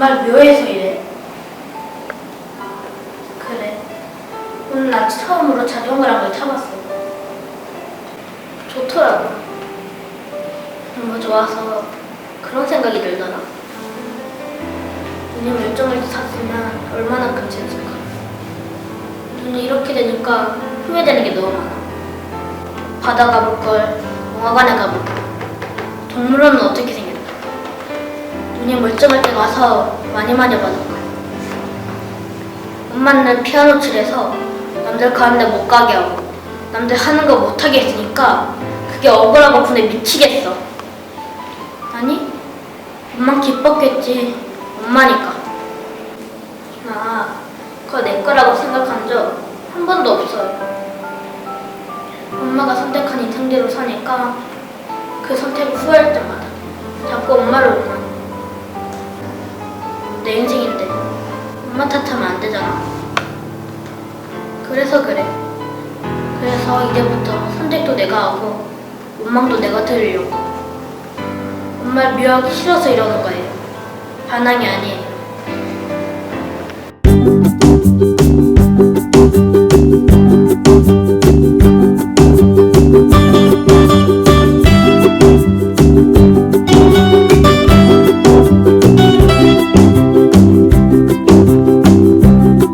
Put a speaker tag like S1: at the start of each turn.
S1: 정말 묘해서 이래. 그래. 오늘 나 처음으로 자전거란 걸 타봤어. 좋더라고. 너무 좋아서 그런 생각이 들더라. 멀쩡할 때 탔으면 얼마나 괜찮을까. 눈이 이렇게 되니까 후회되는 게 너무 많아. 바다 가볼 걸, 영화관에 가볼 걸. 멀쩡할 때 가서 많이 많이 받을 거야. 엄마는 피아노 칠해서 남들 가는데 못 가게 하고 남들 하는 거 못하게 했으니까 그게 억울하고 분에 미치겠어. 아니, 엄마 기뻤겠지. 엄마니까. 나 그거 내 거라고 생각한 적 한 번도 없어요. 엄마가 선택한 인생대로 사니까 그 선택을 후회할 때마다 자꾸 엄마를 내 인생인데 엄마 탓하면 안 되잖아. 그래서 그래. 그래서 이제부터 선택도 내가 하고 원망도 내가 들으려고. 엄마 미워하기 싫어서 이러는 거예요. 반항이 아니에요.